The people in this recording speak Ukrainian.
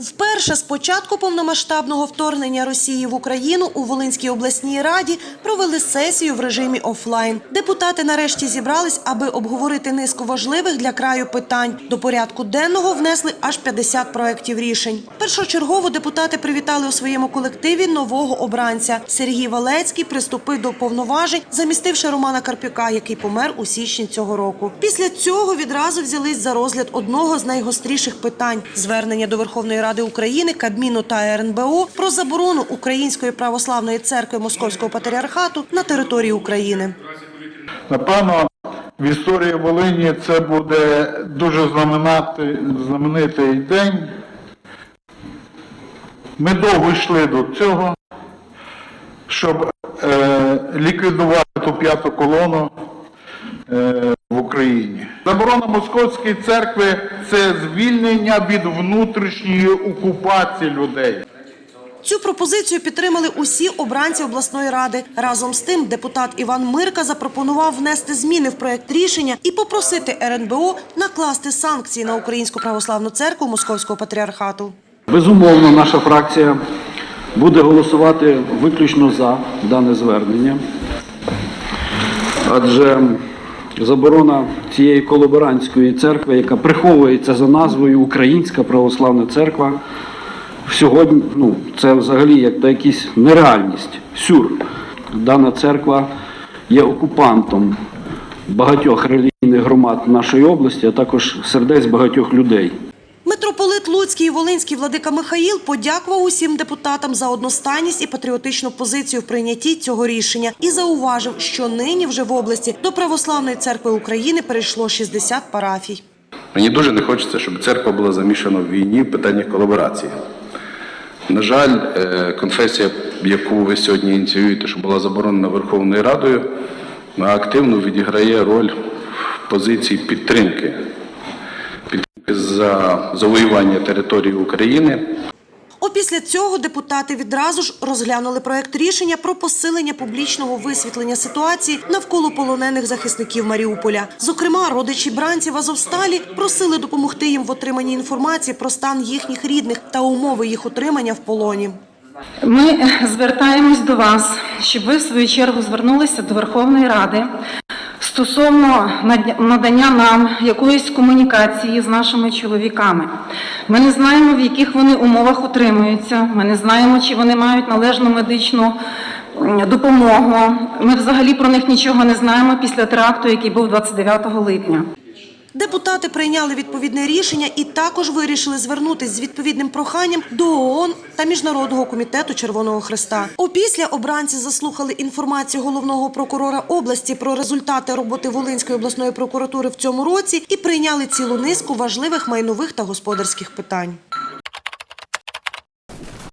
Вперше з початку повномасштабного вторгнення Росії в Україну у Волинській обласній раді провели сесію в режимі офлайн. Депутати нарешті зібрались, аби обговорити низку важливих для краю питань. До порядку денного внесли аж 50 проєктів рішень. Першочергово депутати привітали у своєму колективі нового обранця. Сергій Валецький приступив до повноважень, замістивши Романа Карпюка, який помер у січні цього року. Після цього відразу взялись за розгляд одного з найгостріших питань звернення до Верховної Ради України, Кабміну та РНБО про заборону Української православної церкви Московського патріархату на території України. Напевно, в історії Волині це буде дуже знаменати, знаменитий день. Ми довго йшли до цього, щоб е, ліквідувати ту п'яту колону е, в Україні. Заборона Московської церкви це звільнення від внутрішньої окупації людей. Цю пропозицію підтримали усі обранці обласної ради. Разом з тим, депутат Іван Мирка запропонував внести зміни в проект рішення і попросити РНБО накласти санкції на Українську православну церкву Московського патріархату. Безумовно, наша фракція буде голосувати виключно за дане звернення, адже заборона цієї колаборантської церкви, яка приховується за назвою Українська православна церква, сьогодні ну, це взагалі як та якась нереальність, сюр. Дана церква є окупантом багатьох релігійних громад нашої області, а також сердець багатьох людей. Митрополит Луцький і Волинський владика Михаїл подякував усім депутатам за одностайність і патріотичну позицію в прийнятті цього рішення і зауважив, що нині вже в області до Православної церкви України перейшло 60 парафій. Мені дуже не хочеться, щоб церква була замішана в війні в питаннях колаборації. На жаль, е, конфесія, яку ви сьогодні ініціюєте, що була заборонена Верховною Радою, активно відіграє роль в позиції підтримки, підтримки за завоювання території України. Опісля цього депутати відразу ж розглянули проект рішення про посилення публічного висвітлення ситуації навколо полонених захисників Маріуполя. Зокрема, родичі бранців Азовсталі просили допомогти їм в отриманні інформації про стан їхніх рідних та умови їх утримання в полоні. Ми звертаємось до вас, щоб ви в свою чергу звернулися до Верховної Ради стосовно надання нам якоїсь комунікації з нашими чоловіками. Ми не знаємо, в яких вони умовах утримуються. Ми не знаємо, чи вони мають належну медичну допомогу. Ми взагалі про них нічого не знаємо після теракту, який був 29 липня. Депутати прийняли відповідне рішення і також вирішили звернутися з відповідним проханням до ООН та Міжнародного комітету Червоного Христа. Опісля обранці заслухали інформацію головного прокурора області про результати роботи Волинської обласної прокуратури в цьому році і прийняли цілу низку важливих майнових та господарських питань.